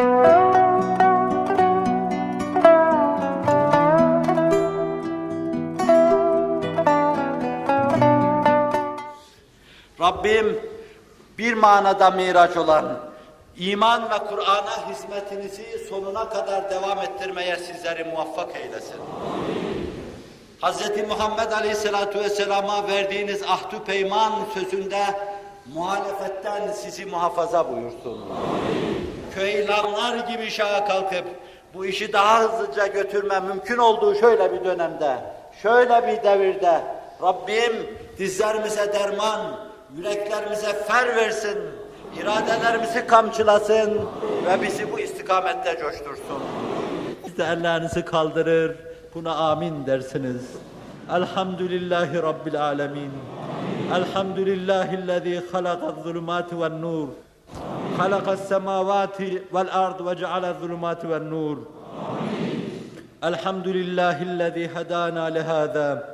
Rabbim bir manada miraç olan iman ve Kur'an'a hizmetinizi sonuna kadar devam ettirmeye sizleri muvaffak eylesin. Hz. Muhammed Aleyhisselatü Vesselam'a verdiğiniz ahdü peyman sözünde muhalefetten sizi muhafaza buyursun. Köylanlar gibi şaha kalkıp bu işi daha hızlıca götürme mümkün olduğu şöyle bir dönemde, şöyle bir devirde Rabbim dizlerimize derman, yüreklerimize fer versin, iradelerimizi kamçılasın ve bizi bu istikamette coştursun. Siz de ellerinizi kaldırır, buna amin dersiniz. Elhamdülillahi Rabbil alemin. Elhamdülillahillezî halakaz zulümâti ven nur. خلق السماوات والأرض وجعل الظلمات والنور. الحمد لله الذي هدانا لهذا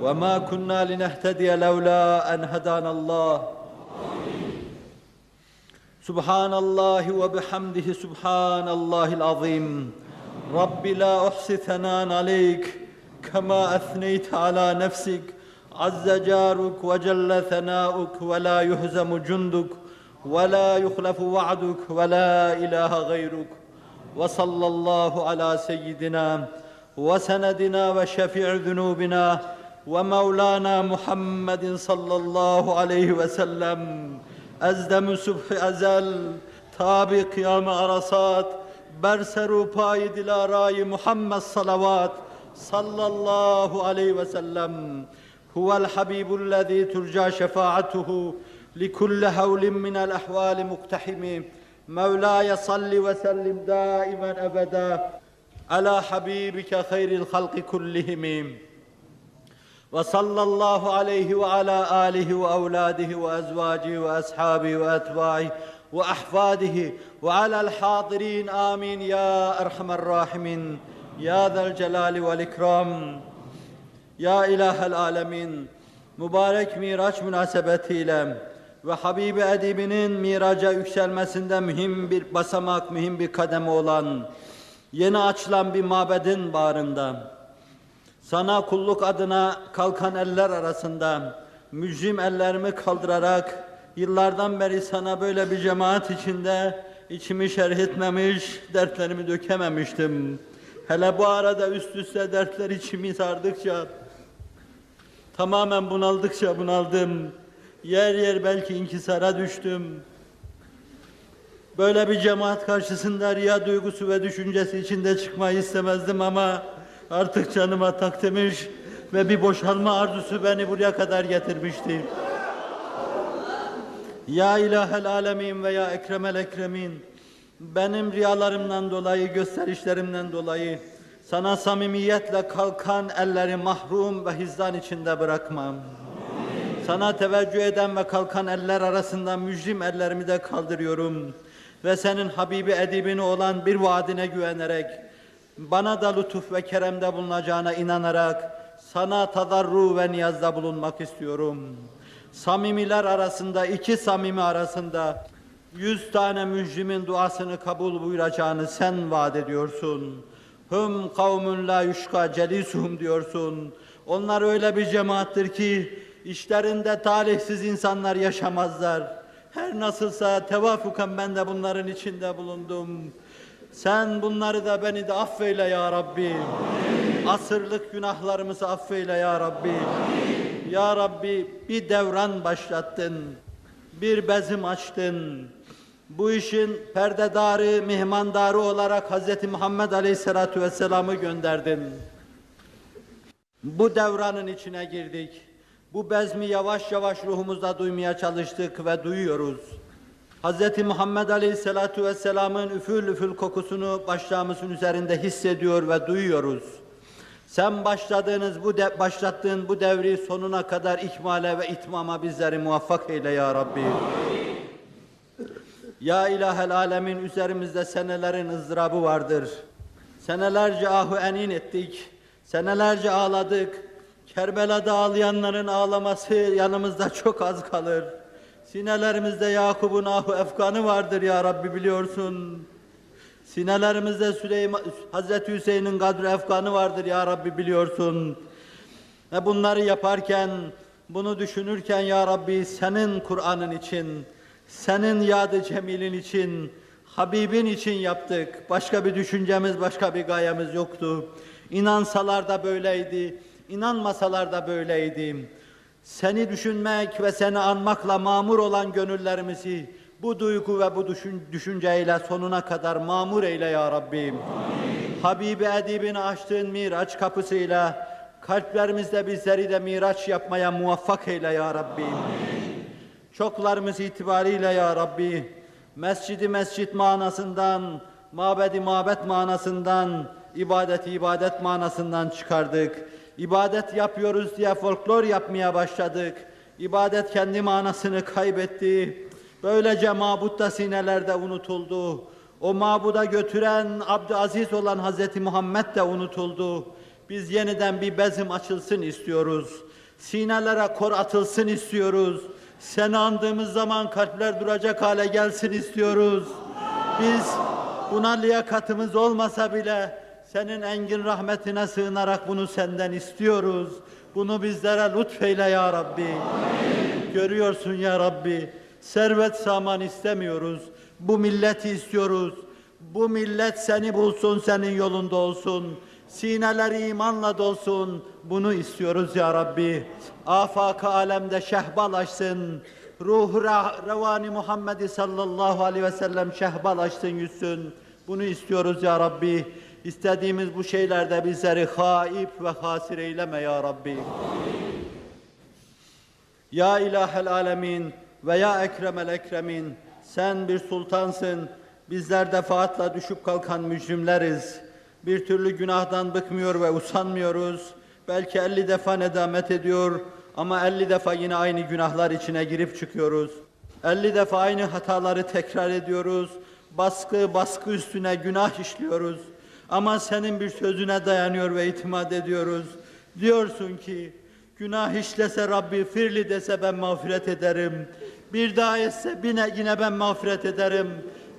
وما كنا لنهتدي لولا أن هدانا الله. سبحان الله وبحمده سبحان الله العظيم. رب لا أحصي ثناء عليك كما أثنيت على نفسك. عز جارك وجل ثناؤك ولا يهزم جندك. ولا يخلف وعدك ولا إله غيرك. وصلى الله على سيدنا وسندنا وشفيع ذنوبنا ومولانا محمد صلى الله عليه وسلم. أزدم صبح أزل تاب قيام عرصات برسر پای دلارای محمد صلوات. صلى الله عليه وسلم. هو الحبيب الذي ترجى شفاعته. لكل هول من الأحوال مقتحم. مولاي صل وسلم دائما أبدا على حبيبك خير الخلق كلهم. وصلى الله عليه وعلى آله وأولاده وأزواجه وأصحابه وأتباعه وأحفاده وعلى الحاضرين. آمين. يا أرحم الراحمين. يا ذا الجلال والإكرام. Ya İlahel Alemin, mübarek Miraç münasebetiyle ve Habibi Edibinin miraca yükselmesinde mühim bir basamak, mühim bir kademe olan yeni açılan bir mabedin bağrında sana kulluk adına kalkan eller arasında mücrim ellerimi kaldırarak yıllardan beri sana böyle bir cemaat içinde içimi şerh etmemiş, dertlerimi dökememiştim. Hele bu arada üst üste dertler içimi sardıkça Tamamen bunaldıkça bunaldım. Yer yer belki inkisara düştüm. Böyle bir cemaat karşısında riya duygusu ve düşüncesi içinde çıkmayı istemezdim ama artık canıma tak demiş ve bir boşalma arzusu beni buraya kadar getirmişti. Ya ilahel alemin ve ya ekremel ekremin benim riyalarımdan dolayı, gösterişlerimden dolayı sana samimiyetle kalkan elleri mahrum ve hizdan içinde bırakmam. Sana teveccüh eden ve kalkan eller arasında mücrim ellerimi de kaldırıyorum. Ve senin Habibi edibini olan bir vaadine güvenerek, bana da lütuf ve keremde bulunacağına inanarak, sana tadarru ve niyazda bulunmak istiyorum. Samimiler arasında, iki samimi arasında, yüz tane mücrimin duasını kabul buyuracağını sen vaat ediyorsun. Hüm kavmun la yuşka celisuhum diyorsun. Onlar öyle bir cemaattir ki işlerinde talihsiz insanlar yaşamazlar. Her nasılsa tevafuken ben de bunların içinde bulundum. Sen bunları da beni de affeyle ya Rabbi. Asırlık günahlarımızı affeyle ya Rabbi. Ya Rabbi bir devran başlattın. Bir bezim açtın. Bu işin perdedarı, mihmandarı olarak Hz. Muhammed Aleyhisselatü Vesselam'ı gönderdin. Bu devranın içine girdik. Bu bezmi yavaş yavaş ruhumuzda duymaya çalıştık ve duyuyoruz. Hz. Muhammed Aleyhisselatü Vesselam'ın üfül üfül kokusunu başlarımızın üzerinde hissediyor ve duyuyoruz. Sen başladığınız bu de, başlattığın bu devri sonuna kadar ikmale ve itmama bizleri muvaffak eyle ya Rabbi. Ya ilahel alemin üzerimizde senelerin ızdırabı vardır. Senelerce ahu enin ettik. Senelerce ağladık. Kerbela'da ağlayanların ağlaması yanımızda çok az kalır. Sinelerimizde Yakup'un ahu efkanı vardır ya Rabbi biliyorsun. Sinelerimizde Süleyman, Hazreti Hüseyin'in kadri efkanı vardır ya Rabbi biliyorsun. Ve bunları yaparken, bunu düşünürken ya Rabbi senin Kur'an'ın için, senin yadı cemilin için, Habibin için yaptık. Başka bir düşüncemiz, başka bir gayemiz yoktu. İnansalar da böyleydi, inanmasalar da böyleydi. Seni düşünmek ve seni anmakla mamur olan gönüllerimizi bu duygu ve bu düşün, düşünceyle sonuna kadar mamur eyle ya Rabbim. Habibi Edib'in açtığın miraç kapısıyla kalplerimizde bizleri de miraç yapmaya muvaffak eyle ya Rabbim. Çoklarımız itibariyle ya Rabbi, mescidi mescit manasından, mabedi mabet manasından, ibadeti ibadet manasından çıkardık. İbadet yapıyoruz diye folklor yapmaya başladık. İbadet kendi manasını kaybetti. Böylece mabut da sinelerde unutuldu. O mabuda götüren Abdülaziz olan Hazreti Muhammed de unutuldu. Biz yeniden bir bezim açılsın istiyoruz. Sinelere kor atılsın istiyoruz. Seni andığımız zaman kalpler duracak hale gelsin istiyoruz. Biz buna liyakatımız olmasa bile senin engin rahmetine sığınarak bunu senden istiyoruz. Bunu bizlere lütfeyle ya Rabbi. Görüyorsun ya Rabbi. Servet saman istemiyoruz. Bu milleti istiyoruz. Bu millet seni bulsun, senin yolunda olsun. Sineleri imanla dolsun. Bunu istiyoruz ya Rabbi. Afak alemde şehbalaşsın. Ruh revani Muhammed'i sallallahu aleyhi ve sellem şehbalaşsın yüzsün. Bunu istiyoruz ya Rabbi. İstediğimiz bu şeylerde bizleri haip ve hasir eyleme ya Rabbi. Ya ilahel alemin ve ya ekremel ekremin sen bir sultansın. Bizler defaatla düşüp kalkan mücrimleriz. Bir türlü günahdan bıkmıyor ve usanmıyoruz. Belki elli defa nedamet ediyor ama elli defa yine aynı günahlar içine girip çıkıyoruz. Elli defa aynı hataları tekrar ediyoruz. Baskı baskı üstüne günah işliyoruz. Ama senin bir sözüne dayanıyor ve itimat ediyoruz. Diyorsun ki günah işlese Rabbi firli dese ben mağfiret ederim. Bir daha etse yine, yine ben mağfiret ederim.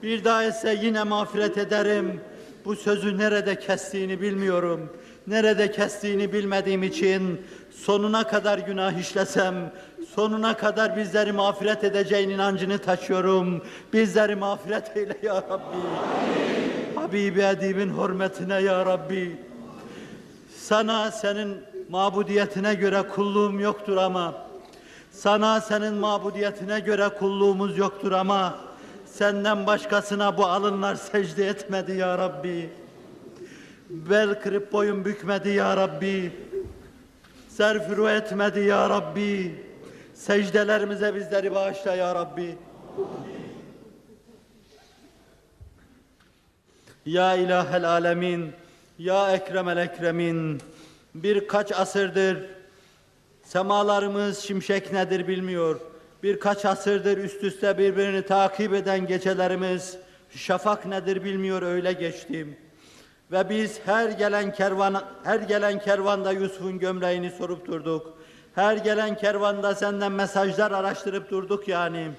Bir daha etse yine mağfiret ederim. Bu sözü nerede kestiğini bilmiyorum. Nerede kestiğini bilmediğim için sonuna kadar günah işlesem, sonuna kadar bizleri mağfiret edeceğin inancını taşıyorum. Bizleri mağfiret eyle ya Rabbi. Habibi Edib'in hürmetine ya Rabbi. Sana senin mabudiyetine göre kulluğum yoktur ama sana senin mabudiyetine göre kulluğumuz yoktur ama senden başkasına bu alınlar secde etmedi ya Rabbi. Bel kırıp boyun bükmedi ya Rabbi. Serfuru etmedi ya Rabbi. Secdelerimize bizleri bağışla ya Rabbi. Ya ilahel alemin, ya ekremel ekremin, birkaç asırdır semalarımız şimşek nedir bilmiyor. Birkaç asırdır üst üste birbirini takip eden gecelerimiz şafak nedir bilmiyor öyle geçtim. Ve biz her gelen kervan her gelen kervanda Yusuf'un gömleğini sorup durduk. Her gelen kervanda senden mesajlar araştırıp durduk yani.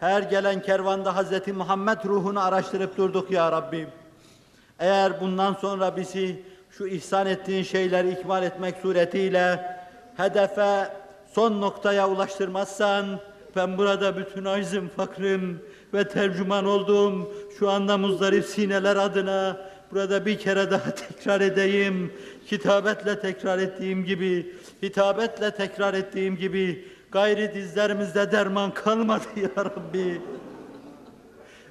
Her gelen kervanda Hazreti Muhammed ruhunu araştırıp durduk ya Rabbim. Eğer bundan sonra bizi şu ihsan ettiğin şeyleri ikmal etmek suretiyle hedefe son noktaya ulaştırmazsan ben burada bütün aczim, fakrım ve tercüman olduğum şu anda muzdarip sineler adına burada bir kere daha tekrar edeyim. Kitabetle tekrar ettiğim gibi, hitabetle tekrar ettiğim gibi gayri dizlerimizde derman kalmadı ya Rabbi.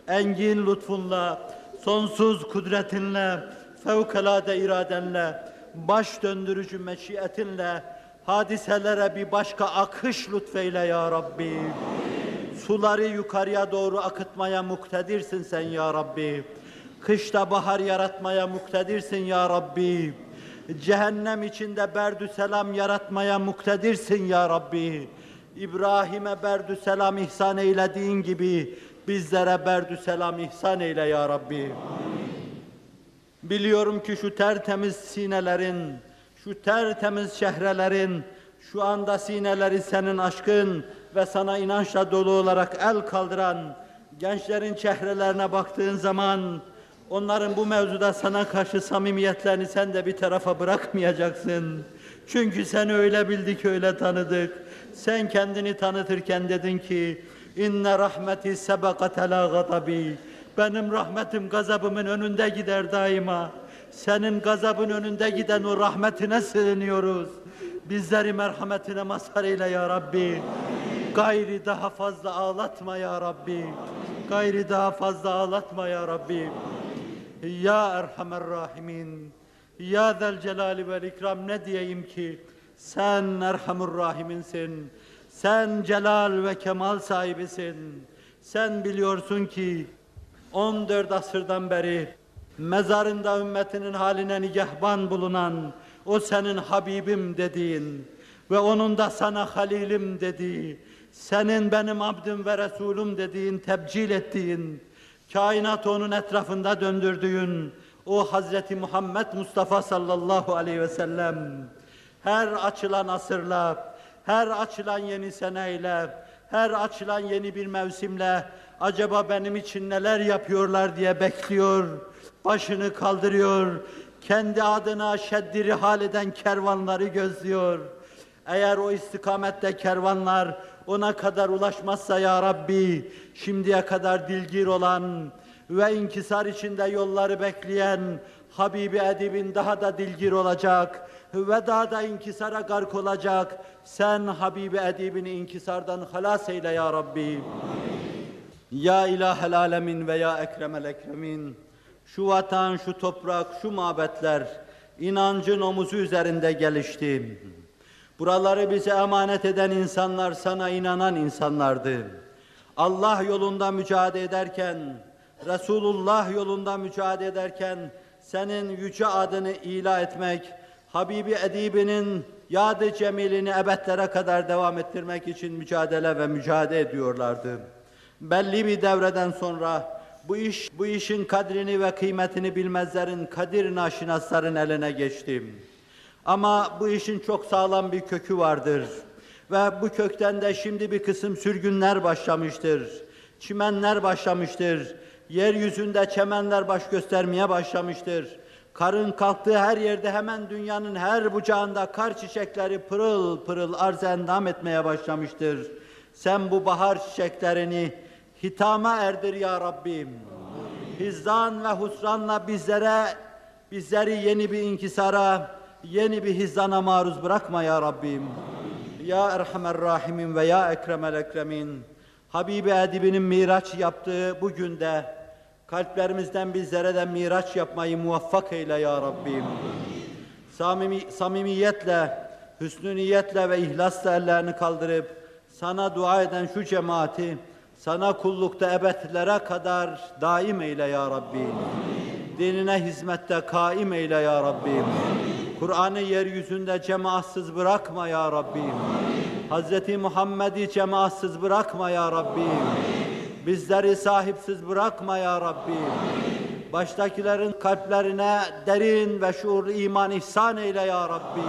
Engin lütfunla, sonsuz kudretinle, fevkalade iradenle, baş döndürücü meşiyetinle hadiselere bir başka akış lütfeyle ya Rabbi. Suları yukarıya doğru akıtmaya muktedirsin sen ya Rabbi. Kışta bahar yaratmaya muktedirsin ya Rabbi. Cehennem içinde berdü selam yaratmaya muktedirsin ya Rabbi. İbrahim'e berdü selam ihsan eylediğin gibi bizlere berdü selam ihsan eyle ya Rabbi. Biliyorum ki şu tertemiz sinelerin, şu tertemiz şehrelerin, şu anda sineleri senin aşkın ve sana inançla dolu olarak el kaldıran gençlerin çehrelerine baktığın zaman Onların bu mevzuda sana karşı samimiyetlerini sen de bir tarafa bırakmayacaksın. Çünkü seni öyle bildik, öyle tanıdık. Sen kendini tanıtırken dedin ki, İnne rahmeti sebekat la gadabi. Benim rahmetim gazabımın önünde gider daima. Senin gazabın önünde giden o rahmetine sığınıyoruz. Bizleri merhametine mazhar eyle ya Rabbi. Gayri daha fazla ağlatma ya Rabbi. Gayri daha fazla ağlatma ya Rabbi. Ya Erhamer Rahimin. Ya Zel Celali vel İkram ne diyeyim ki? Sen Erhamur Rahiminsin. Sen celal ve kemal sahibisin. Sen biliyorsun ki 14 asırdan beri mezarında ümmetinin haline nigahban bulunan o senin Habibim dediğin ve onun da sana Halilim dediği, senin benim abdim ve Resulüm dediğin, tebcil ettiğin, kainat onun etrafında döndürdüğün o Hazreti Muhammed Mustafa sallallahu aleyhi ve sellem her açılan asırla, her açılan yeni seneyle, her açılan yeni bir mevsimle acaba benim için neler yapıyorlar diye bekliyor, başını kaldırıyor, kendi adına şeddiri hal eden kervanları gözlüyor. Eğer o istikamette kervanlar ona kadar ulaşmazsa ya Rabbi, şimdiye kadar dilgir olan ve inkisar içinde yolları bekleyen Habibi Edib'in daha da dilgir olacak ve daha da inkisara gark olacak. Sen Habibi Edib'ini inkisardan halas eyle ya Rabbi. Ya ilahel alemin ve ya ekremel ekremin. Şu vatan, şu toprak, şu mabetler inancın omuzu üzerinde gelişti. Buraları bize emanet eden insanlar sana inanan insanlardı. Allah yolunda mücadele ederken, Resulullah yolunda mücadele ederken senin yüce adını ila etmek, Habibi Edibi'nin yadı cemilini ebedlere kadar devam ettirmek için mücadele ve mücadele ediyorlardı. Belli bir devreden sonra bu iş bu işin kadrini ve kıymetini bilmezlerin kadir naşinasların eline geçtim. Ama bu işin çok sağlam bir kökü vardır. Ve bu kökten de şimdi bir kısım sürgünler başlamıştır. Çimenler başlamıştır. Yeryüzünde çemenler baş göstermeye başlamıştır. Karın kalktığı her yerde hemen dünyanın her bucağında kar çiçekleri pırıl pırıl arz endam etmeye başlamıştır. Sen bu bahar çiçeklerini hitama erdir ya Rabbim. Hizdan ve husranla bizlere, bizleri yeni bir inkisara, yeni bir hizdana maruz bırakma ya Rabbim. Ya Erhamer Rahimin ve Ya Ekremel Ekremin. Habibi Edib'inin miraç yaptığı bu günde kalplerimizden bizlere de miraç yapmayı muvaffak eyle ya Rabbim. Samimi, samimiyetle, hüsnü niyetle ve ihlasla ellerini kaldırıp sana dua eden şu cemaati sana kullukta ebedlere kadar daim eyle ya Rabbi. Dinine hizmette kaim eyle ya Rabbi. Kur'an'ı yeryüzünde cemaatsız bırakma ya Rabbi. Hazreti Muhammed'i cemaatsız bırakma ya Rabbi. Bizleri sahipsiz bırakma ya Rabbi. Baştakilerin kalplerine derin ve şuurlu iman ihsan eyle ya Rabbi.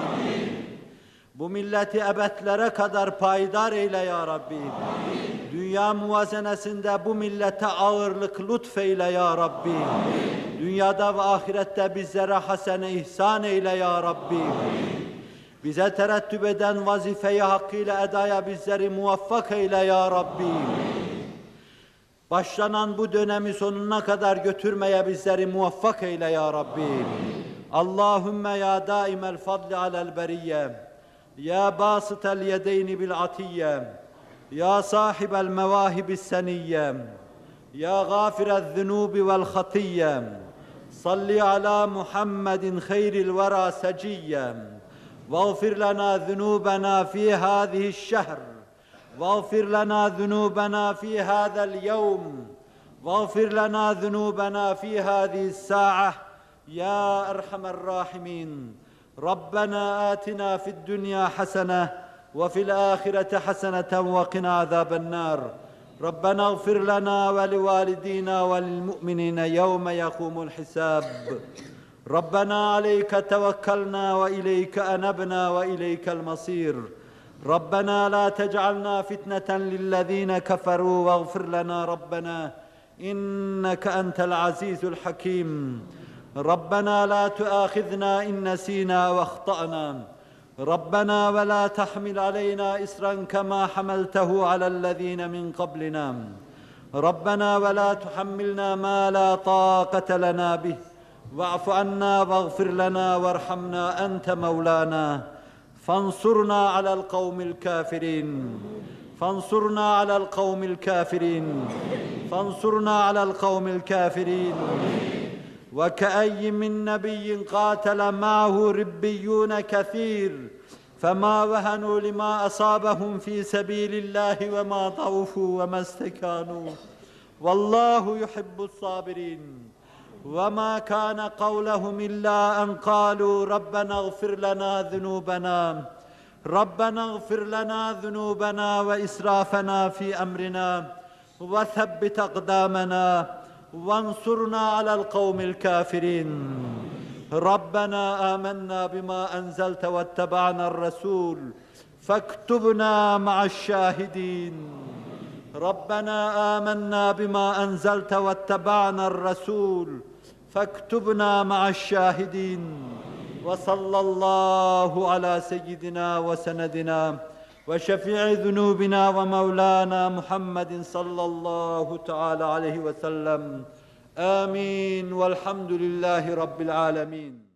Bu milleti ebedlere kadar payidar eyle ya Rabbi. Dünya muvazenesinde bu millete ağırlık lütfeyle ya Rabbi. Dünyada ve ahirette bizlere hasene ihsan eyle ya Rabbi. Bize terettüp eden vazifeyi hakkıyla edaya bizleri muvaffak eyle ya Rabbi. Başlanan bu dönemi sonuna kadar götürmeye bizleri muvaffak eyle ya Rabbi. Allahümme ya daimel fadli alel beriyye. Ya basıtel yedeyni bil atiyye. Ya sahibel mevahibis seniyye. Ya gafirel zunubi vel hatiyye. Salli ala Muhammedin hayril vera seciyye. واغفر لنا ذنوبنا في هذه الشهر واغفر لنا ذنوبنا في هذا اليوم. واغفر لنا ذنوبنا في هذه الساعة. يا أرحم الراحمين. ربنا آتنا في الدنيا حسنة وفي الآخرة حسنة وقنا عذاب النار. ربنا اغفر لنا ولوالدينا وللمؤمنين يوم يقوم الحساب. ربنا عليك توكلنا وإليك أنبنا وإليك المصير. ربنا لا تجعلنا فتنة للذين كفروا واغفر لنا ربنا إنك أنت العزيز الحكيم. ربنا لا تؤاخذنا إن نسينا واخطأنا ربنا ولا تحمل علينا إسرا كما حملته على الذين من قبلنا. ربنا ولا تحملنا ما لا طاقة لنا به. واعف عنا واغفر لنا وارحمنا أنت مولانا. فانصرنا على القوم الكافرين. فانصرنا على القوم الكافرين. فانصرنا على القوم الكافرين. وكأي من نبي قاتل معه ربيون كثير فما وهنوا لما أصابهم في سبيل الله وما ضعفوا وما استكانوا. والله يحب الصابرين. وما كان قولهم إلا أن قالوا ربنا اغفر لنا ذنوبنا ربنا اغفر لنا ذنوبنا وإسرافنا في أمرنا وثبت أقدامنا وانصرنا على القوم الكافرين. ربنا آمنا بما أنزلت واتبعنا الرسول فاكتبنا مع الشاهدين. ربنا آمنا بما أنزلت واتبعنا الرسول فاكتبنا مع الشاهدين وصلى الله على سيدنا وسندنا وشفيع ذنوبنا ومولانا محمد صلى الله تعالى عليه وسلم آمين والحمد لله رب العالمين